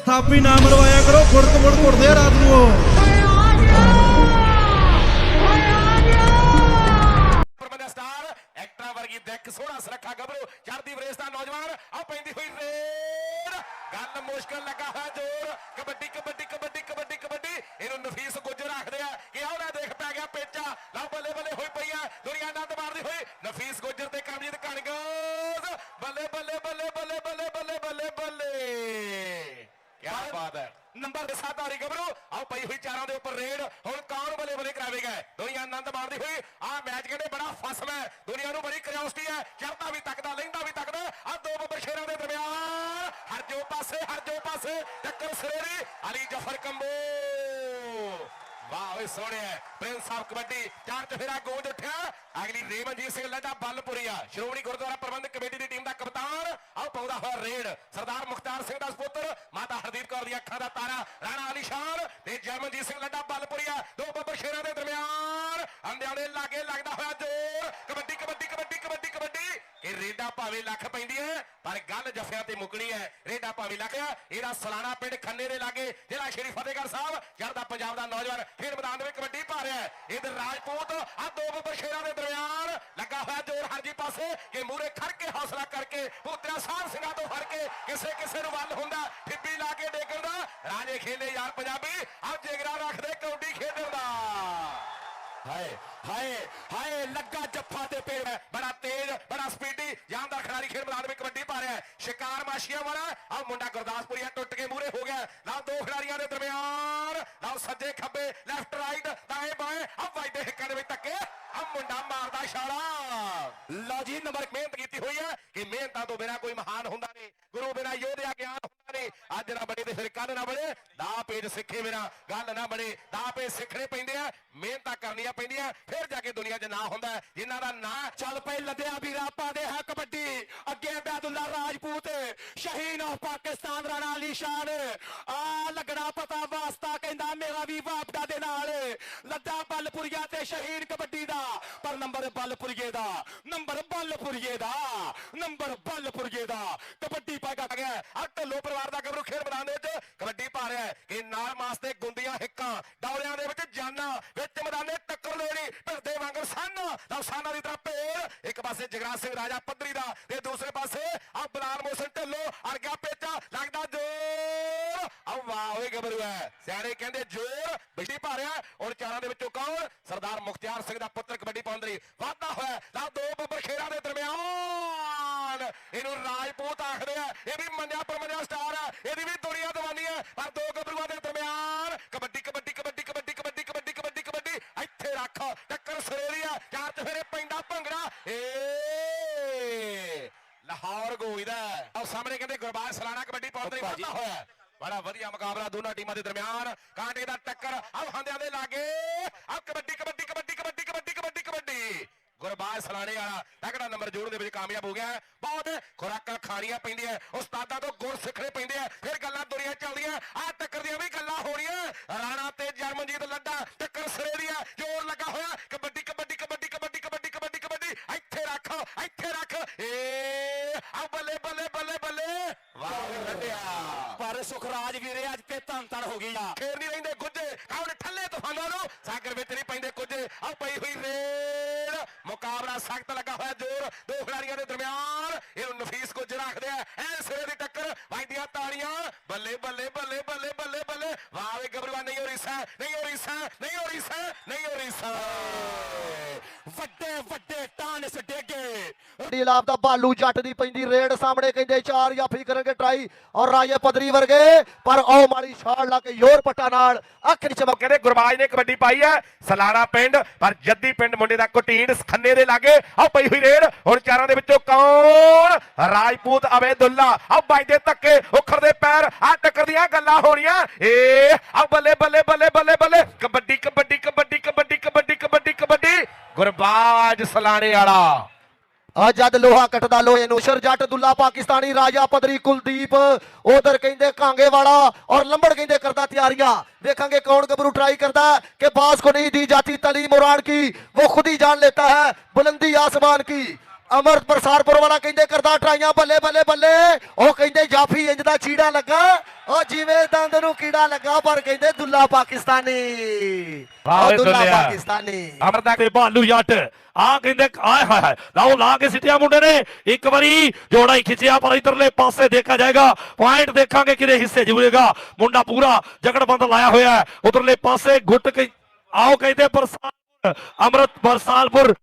ਥਾਪੀ ਨਾ ਮਰਵਾਇਆ ਕਰੋ ਖੁੜਕ ਮੁੜ ਘੁੱਟਦੇ ਆ ਰਾਤ ਨੂੰ ਉਹ। ਪਰਮਨੈਂਟ ਸਟਾਰ, ਐਕਟਰਾ ਵਰਗੀ ਦਿੱਖ, ਸੋਹਣਾ ਸੁਰੱਖਾ ਗੱਭਰੂ ਚੜਦੀ ਵਰੇਸ ਦਾ ਨੌਜਵਾਨ, ਆ ਪੈਂਦੀ ਹੋਈ ਰੇਡ। ਗੱਲ ਮੁਸ਼ਕਲ ਲੱਗਾ ਹੈ ਜ਼ੋਰ। ਕਬੱਡੀ ਕਬੱਡੀ ਕਬੱਡੀ ਕਬੱਡੀ ਕਬੱਡੀ। ਇਹਨੂੰ ਨਫੀਸ ਗੁੱਜਰ ਰੱਖਦੇ ਆ ਕਿ ਆਉਣਾ ਦੇਖ ਪੈ ਗਿਆ ਪੇਚਾ। ਲਓ ਬੱਲੇ ਬੱਲੇ ਹੋਈ ਪਈ ਆ, ਦੁਨੀਆ ਆਨੰਦ ਮਾਰਦੀ ਹੋਈ। ਬਾਤ ਹੈ। ਨੰਬਰ ਦੇ ਸਾਥ ਆ ਆਓ ਪਈ ਹੋਈ ਚਾਰਾਂ ਦੇ ਉੱਪਰ ਰੇਡ। ਹੁਣ ਕੌਣ ਬੱਲੇ ਬੱਲੇ ਕਰਾਵੇਗਾ ਦੁਨੀਆ ਆਨੰਦ ਮਾਰਦੀ ਹੋਈ ਆਹ ਮੈਚ ਕਹਿੰਦੇ ਬੜਾ ਫਸਲ ਹੈ। ਦੁਨੀਆ ਨੂੰ ਬੜੀ ਕਿਉਰਿਓਸਿਟੀ ਹੈ। ਚੜਦਾ ਵੀ ਤੱਕਦਾ, ਲੈਂਦਾ ਵੀ ਤੱਕਦਾ। ਆ ਦੋ ਬੱਬਰ ਸ਼ੇਰਾਂ ਦੇ ਦਰਮਿਆਨ। ਹਰ ਜੋ ਪਾਸੇ, ਹਰ ਜੋ ਪਾਸੇ। ਟੱਕਰ ਸਰੇਰੀ ਅਲੀ ਜਫਰ ਕੰਬੋ। ਵਾਹ ਓਏ ਸੋਹਣਿਆ ਪ੍ਰਿੰਸ ਸਾਹਿਬ ਕਬੱਡੀ ਚਾਰ ਚਫੇਰਾ ਗੋਂਜ ਉੱਠਿਆ ਅਗਲੀ ਰੇਮਨਜੀਤ ਸਿੰਘ ਲੱਡਾ ਬੱਲਪੁਰੀਆ। ਸ਼੍ਰੋਮਣੀ ਗੁਰਦੁਆਰਾ ਪ੍ਰਬੰਧਕ ਕਮੇਟੀ ਦੀ ਟੀਮ ਦਾ ਕਪਤਾਨ। ਆਓ ਪਾਉਂਦਾ ਹੋਇਆ ਰੇਡ। ਸਰਦਾਰ ਮੁਖਤਾਰ ਸਿੰਘ ਦਾ ਸੁਪੁੱਤਰ। ਮਾਤਾ ਹਰਦੀਪ ਕੌਰ ਦੀ ਅੱਖਾਂ ਦਾ ਤਾਰਾ। ਰਾਣਾ ਅਲੀਸ਼ਾਨ ਤੇ ਜਰਮਨਜੀਤ ਸਿੰਘ ਲੱਡਾ ਬੱਲਪੁਰੀਆ। ਦੋ ਬੱਬਰ ਸ਼ੇਰਾਂ ਦੇ ਦਰਮਿਆਨ। ਅੰਦਿਆਂ ਦੇ ਲਾਗੇ ਲੱਗਦਾ ਹੋਇਆ ਜ਼ੋਰ। ਕਬੱਡੀ ਕਬੱਡੀ ਕਬੱਡੀ ਕਬੱਡੀ ਕਬੱਡੀ। ਇਹ ਰੇਡਾ ਭਾਵੇਂ ਲੱਖ ਪੈਂਦੀ ਹੈ, ਪਰ ਗੱਲ ਜਫਿਆਂ ਤੇ ਮੁੱਕਣੀ ਹੈ। ਰੇਡਾ ਭਾਵੇਂ ਲੱਖ ਆ, ਇਹਦਾ ਸਲਾਣਾ ਪਿੰਡ ਖੰਨੇ ਦੇ ਲਾਗੇ ਜਿਹੜਾ ਸ਼੍ਰੀ ਫਤਿਹਗੜ੍ਹ ਸਾਹਿਬ। ਚੜਦਾ ਪੰਜਾਬ ਦਾ ਨੌਜਵਾਨ ਫਿਰ ਮੈਦਾਨ ਦੇ ਵਿੱਚ ਕਬੱਡੀ ਪਾ ਰਿਹਾ ਹੈ। ਇਧਰ ਰਾਜਪੂਤ ਆ ਦੋ ਬੱਬਰ ਸ਼ੇਰਾਂ ਦੇ ਦਰਮਿਆਨ। ਲੱਗਾ ਹੋਇਆ ਜ਼ੋਰ ਹਰਜੀ ਪਾਸੇ, ਕਿ ਮੂਰੇ ਖੜ ਕੇ ਹੌਸਲਾ ਕਰਕੇ ਪੁੱਤਰਾ ਸਾਹਿਬ ਸਿੰਘਾਂ ਤੋਂ ਫੜ ਕੇ ਕਿਸੇ ਕਿਸੇ ਨੂੰ ਵੱਲ ਹੁੰਦਾ ਠਿੱਬੀ ਲਾ ਕੇ ਡੇਗਣ ਦਾ। ਰਾਜੇ ਖੇਲੇ ਯਾਰ ਪੰਜਾਬੀ ਆ ਜਿਗਰਾ ਰੱਖਦੇ ਕੌਡੀ ਖੇਡਣ ਦਾ। ਹਾਏ ਹਾਏ ਹਾਏ, ਲੱਗਾ ਜੱਫਾ ਤੇ ਪੇੜ ਬੜਾ ਤੇਜ਼, ਬੜਾ ਸਪੀਡੀ। ਜਾਨਦਾਰ ਖਿਡਾਰੀ ਖੇਡ ਮੈਦਾਨ ਵਿੱਚ ਕਬੱਡੀ ਪਾ ਰਿਹਾ ਸ਼ਿਕਾਰ ਮਾਸ਼ੀਆਂ ਵਾਲਾ ਆ ਮੁੰਡਾ ਗੁਰਦਾਸਪੁਰੀਆ ਟੁੱਟ ਕੇ ਮੂਰੇ ਹੋ ਗਿਆ ਲਓ ਦੋ ਖਿਡਾਰੀਆਂ ਦੇ ਦਰਮਿਆਨ। ਲਓ ਸੱਜੇ ਖੱਬੇ ਲੈਫਟ ਰਾਈਟ ਦਾਏ ਬਾਏ। ਆ ਵਾਈਦੇ ਹਿੱਕਾਂ ਦੇ ਵਿੱਚ ਧੱਕੇ। ਆ ਮੁੰਡਾ ਮਾਰਦਾ ਛਾਲਾ। ਲਓ ਜੀ, ਨੰਬਰ ਮਿਹਨਤ ਕੀਤੀ ਹੋਈ ਹੈ ਕਿ ਮਿਹਨਤਾਂ ਤੋਂ ਬਿਨਾ ਕੋਈ ਮਹਾਨ ਹੁੰਦਾ ਨਹੀਂ। ਗੁਰੂ ਬਿਨਾ ਯੋਧਿਆ ਗਿਆਨ ਨਹੀਂ ਅੱਜ ਨਾ ਬਣੇ ਤੇ ਫਿਰ ਕੱਲ ਨਾ ਬਣੇ। ਦਾ ਪੇਜ ਸਿੱਖੇ ਬਿਨਾ ਗੱਲ ਨਾ ਬਣੇ। ਦਾ ਪੇਜ ਸਿੱਖਣੇ ਪੈਂਦੇ ਆ, ਮਿਹਨਤਾਂ ਕਰਨੀਆਂ ਪੈਂਦੀਆਂ। ਫਿਰ ਜਾ ਕੇ ਦੁਨੀਆ 'ਚ ਨਾਂ ਹੁੰਦਾ। ਜਿਨ੍ਹਾਂ ਦਾ ਨਾਂ ਚੱਲ ਪਏ ਲੱਦਿਆ ਵੀਰਾ ਪਾਦੇ ਹੈ ਕਬੱਡੀ ਅੱਗੇ ਅਬਦੁੱਲਾ ਰਾਜਪੂਤ, ਸ਼ਹੀਨ ਆਫ ਪਾਕਿਸਤਾਨ ਰਾਣਾ ਅਲੀ ਸ਼ਾਨ। ਆ ਲੱਗਣਾ ਪਤਾ ਵਾਸਤਾ ਕਹਿੰਦਾ, ਮੇਰਾ ਵੀ ਵਾਪਦਾ ਦੇ ਨਾਲ। ਲੱਦਾ ਬੱਲਪੁਰੀਆ ਤੇ ਸ਼ਹੀਨ ਕਬੱਡੀ ਨੰਬਰ ਬੱਲਪੁਰੀਏ ਦਾ, ਨੰਬਰ ਬੱਲਪੁਰੀਏ ਦਾ, ਨੰਬਰ ਬੱਲਪੁਰੀਏ ਦਾ। ਕਬੱਡੀ ਪਾ ਗਿਆ ਆ ਢੱਲੋ ਪਰਿਵਾਰ ਦਾ ਗੱਭਰੂ ਖੇਡ ਮੈਦਾਨ ਦੇ ਵਿੱਚ ਕਬੱਡੀ ਪਾ ਰਿਹਾ ਹੈ। ਕਿ ਨਾਲ ਮਾਸਤੇ ਗੁੰਦੀਆਂ, ਹਿੱਕਾਂ, ਡੌਲਿਆਂ ਦੇ ਵਿੱਚ ਜਾਨਾਂ, ਵਿੱਚ ਮੈਦਾਨੇ ਟੱਕਰ ਲੋੜੀ ਭਿਰਦੇ ਵਾਂਗਰ ਸੰਨ। ਲਓ ਸਾਨਾ ਦੀ ਤਰ੍ਹਾਂ ਭੇੜ ਇੱਕ ਪਾਸੇ ਜਗਰਾਜ ਸਿੰਘ ਰਾਜਾ ਪੱਧਰੀ ਦਾ ਤੇ ਦੂਸਰੇ ਪਾਸੇ ਆ ਬਲਾਲ ਮੋਸਨ ਢੱਲੋ, ਅੜ ਪੇਚਾ, ਲੱਗਦਾ ਜੋ ਵਾਹ ਓਏ ਗੱਭਰੂ ਹੈ। ਸਿਆਣੇ ਕਹਿੰਦੇ ਜ਼ੋਰ ਪਾ ਰਿਹਾ ਔਰ ਚਾਰਾਂ ਦੇ ਵਿੱਚੋਂ ਕੌਣ? ਸਰਦਾਰ ਮੁਖਤਿਆਰ ਸਿੰਘ ਦਾ ਪੁੱਤਰ ਕਬੱਡੀ ਪਾਉਂਦੇ ਲਈ ਵਾਧਾ ਹੋਇਆ ਲਓ ਦੋ ਬੱਬਰ ਖੇੜਾਂ ਦੇ ਦਰਮਿਆਨ ਇਹਨੂੰ ਰਾਜਪੂਤ ਆਖਦੇ ਆ। ਇਹ ਵੀ ਮੰਨਿਆ ਪਰਮੰਨਿਆ ਸਟਾਰ ਆ। ਇਹਦੀ ਵੀ ਦੁਨੀਆ ਦੀਵਾਨੀ ਹੈ ਪਰ ਦੋ ਗੱਭਰੂਆਂ ਦੇ ਦਰਮਿਆਨ ਕਬੱਡੀ ਕਬੱਡੀ ਕਬੱਡੀ ਕਬੱਡੀ ਕਬੱਡੀ ਕਬੱਡੀ ਕਬੱਡੀ ਕਬੱਡੀ ਇੱਥੇ ਰੱਖ। ਟੱਕਰ ਸਰੇਰੀਆ ਚਾਰ ਚਫੇਰੇ ਪੈਂਦਾ ਭੰਗੜਾ। ਏ ਲਾਹੌਰ ਗੋਈਦਾ ਆ ਸਾਹਮਣੇ ਕਹਿੰਦੇ ਗੁਰਬਾਜ ਸਲਾਣਾ ਕਬੱਡੀ ਪਾਉਂਦੇ ਲਈ ਵਾਧਾ ਹੋਇਆ ਹੈ। ਬੜਾ ਵਧੀਆ ਮੁਕਾਬਲਾ ਦੋਨਾਂ ਟੀਮਾਂ ਦੇ ਦਰਮਿਆਨ। ਕਾਂਟੇ ਦਾ ਟੱਕਰ ਆ ਹਾਂਦਿਆਂ ਦੇ ਲਾਗੇ। ਆ ਕਬੱਡੀ ਕਬੱਡੀ ਕਬੱਡੀ ਕਬੱਡੀ ਕਬੱਡੀ ਕਬੱਡੀ ਕਬੱਡੀ। ਗੁਰਬਾਜ ਸਲਾਣੇ ਵਾਲਾ ਤਕੜਾ ਨੰਬਰ ਜੋੜਨ ਦੇ ਵਿੱਚ ਕਾਮਯਾਬ ਹੋ ਗਿਆ ਬਹੁਤ ਖੁਰਾਕਾਂ ਖਾਣੀਆਂ ਪੈਂਦੀਆਂ ਉਸਤਾਦਾਂ ਤੋਂ ਗੁਰ ਸਿੱਖਣੇ ਪੈਂਦੇ ਆ ਫਿਰ ਗੱਲਾਂ ਦੁਨੀਆ ਚੱਲਦੀਆਂ। ਆਹ ਟੱਕਰ ਦੀਆਂ ਵੀ ਗੱਲਾਂ ਹੋ ਰਹੀਆਂ ਰਾਣਾ ਤੇ ਜਰਮਨਜੀਤ ਲੱਡਾ ਟੱਕਰ ਸਰੇਰੀਆ ਸੁਖਰਾਜ ਵੀਰੇ, ਅੱਜ ਤੇ ਧੰਨ ਧੰਨ ਹੋ ਗਈ ਆ। ਫੇਰ ਨਹੀਂ ਰਹਿੰਦੇ ਗੁੱਜੇ ਕੌਣ ਠੱਲੇ ਤੂਫਾਨਾਂ ਨੂੰ। ਸਾਗਰ ਵਿੱਚ ਨਹੀਂ ਪੈਂਦੇ ਕੁਝੇ ਆ ਪਈ ਹੋਈ ਰੇਡ ਮੁਕਾਬਲਾ ਸਖਤ ਲੱਗਾ ਹੋਇਆ ਜ਼ੋਰ ਦੋ ਖਿਡਾਰੀਆਂ ਦੇ ਦਰਮਿਆਨ ਇਹਨੂੰ ਨਫੀਸ ਕੁਝ ਰੱਖਦੇ ਆ ਐ ਸਿਰੇ ਦੀ ਟੱਕਰ ਵੱਜਦੀਆਂ ਤਾੜੀਆਂ ਬੱਲੇ ਬੱਲੇ ਬੱਲੇ ਬੱਲੇ ਬੱਲੇ ਬੱਲੇ ਵਾਹ ਵੇ ਗਬਰਵਾ ਨਹੀਂ ਹੋ ਰੀਸਾ ਨਹੀਂ ਹੋ ਰੀਸਾ ਨਹੀਂ ਹੋ ਰੀਸਾ ਨਹੀਂ ਵੱਡੇ ਵੱਡੇ ਟਾਨਸ ਡੇਗੇ। ਡੀ ਲਾਭ ਦਾ ਬਾਲੂ ਜੱਟ ਦੀ ਪੈਂਦੀ ਰੇਡ ਸਾਹਮਣੇ, ਕਹਿੰਦੇ ਚਾਰ ਜਾਫੀ ਕਰਨਗੇ ਟਰਾਈ, ਔਰ ਰਾਜੇ ਪਦਰੀ ਵਰਗੇ, ਪਰ ਉਹ ਮਾੜੀ ਛਾੜ ਲਾ ਕੇ ਯੋਰ ਪੱਟਾ ਨਾਲ, ਅੱਖ ਨਹੀਂ ਚਮਕ ਕਹਿੰਦੇ ਗੁਰਬਾਜ ਨੇ ਕਬੱਡੀ ਪਾਈ ਹੈ ਸਲਾਣਾ ਪਿੰਡ, ਪਰ ਜੱਦੀ ਪਿੰਡ ਮੁੰਡੇ ਦਾ ਕੁਟੀਨ ਖੰਨੇ ਦੇ ਲਾਗੇ ਆ ਪਈ ਹੋਈ ਰੇਡ, ਹੁਣ ਚਾਰਾਂ ਦੇ ਵਿੱਚੋਂ ਕੌਣ? ਰਾਜਪੂਤ ਅਬੇਦੁੱਲਾ ਆ ਬਾਈ ਦੇ ਧੱਕੇ ਉਖਰਦੇ ਪੈਰ ਆ ਟੱਕਰ ਦੀਆਂ ਗੱਲਾਂ ਹੋਣੀਆਂ ਏ ਆ ਬੱਲੇ ਬੱਲੇ ਬੱਲੇ ਬੱਲੇ ਬੱਲੇ ਕਬੱਡੀ ਕਬੱਡੀ ਕਬੱਡੀ ਕਬੱਡੀ ਕਬੱਡੀ ਕਬੱਡੀ ਕਬੱਡੀ। ਗੁਰਬਾਜ ਸਲਾਣੇ ਵਾਲਾ। ਆ ਜਦ ਲੋਹਾ ਕੱਟਦਾ ਲੋਹੇ ਨੂੰ, ਸ਼ਰਜੱਟ ਦੁੱਲਾ ਪਾਕਿਸਤਾਨੀ ਰਾਜਾ ਪਦਰੀ ਕੁਲਦੀਪ। ਉਧਰ ਕਹਿੰਦੇ ਕਾਂਗੇ ਵਾਲਾ ਔਰ ਲੰਬੜ ਕਹਿੰਦੇ ਕਰਦਾ ਤਿਆਰੀਆਂ। ਦੇਖਾਂਗੇ ਕੌਣ ਗੱਭਰੂ ਟਰਾਈ ਕਰਦਾ ਕਿ ਬਾਸ ਕੋ ਨਹੀਂ ਦੀ ਜਾਤੀ ਤਲੀ ਮੋਰਾਨ ਕੀ, ਉਹ ਖੁਦ ਹੀ ਜਾਣ ਲੈਤਾ ਹੈ ਬੁਲੰਦੀ ਆਸਮਾਨ ਕੀ। की ਅਮਰਤ ਪ੍ਰਸਾਰਪੁਰ ਵਾਲਾ ਕਹਿੰਦੇ ਕਰਦਾ ਟਰਾਈਆਂ ਬੱਲੇ ਬੱਲੇ ਬੱਲੇ। ਉਹ ਕਹਿੰਦੇ ਜਾਫੀ ਇੰਜ ਦਾ ਚੀੜਾ ਲੱਗਾ। ਉਹ ਜਿਵੇਂ ਦੰਦ ਨੂੰ ਕੀੜਾ ਲੱਗਾ ਪਰ ਕਹਿੰਦੇ ਦੁੱਲਾ ਪਾਕਿਸਤਾਨੀ। ਵਾਹ ਉਹ ਵੇ ਦੁੱਲਾ ਦੁੱਲਿਆ। ਪਾਕਿਸਤਾਨੀ। ਅਮਰਦਾ ਤੇ ਭਾਲੂ ਜੱਟ। ਆ ਕਹਿੰਦੇ ਆਏ ਹਾਏ ਹਾਏ। ਲਾਓ ਲਾ ਕੇ ਸਿੱਟਿਆ ਮੁੰਡੇ ਨੇ। ਇੱਕ ਵਾਰੀ ਜੋੜਾ ਹੀ ਖਿੱਚਿਆ ਪਰ ਇਧਰਲੇ ਪਾਸੇ ਦੇਖਿਆ ਜਾਏਗਾ। ਪੁਆਇੰਟ ਦੇਖਾਂਗੇ ਕਿਹਦੇ ਹਿੱਸੇ ਜੁੜੇਗਾ। ਮੁੰਡਾ ਪੂਰਾ ਜਗੜਬੰਦ ਲਾਇਆ ਹੋਇਆ ਹੈ। ਉਧਰਲੇ ਪਾਸੇ ਗੁੱਟ ਕੇ ਆਓ ਕਹਿੰਦੇ ਬਰਸਾਲਪੁਰ। ਅਮਰਤ ਬਰਸਾਲਪੁਰ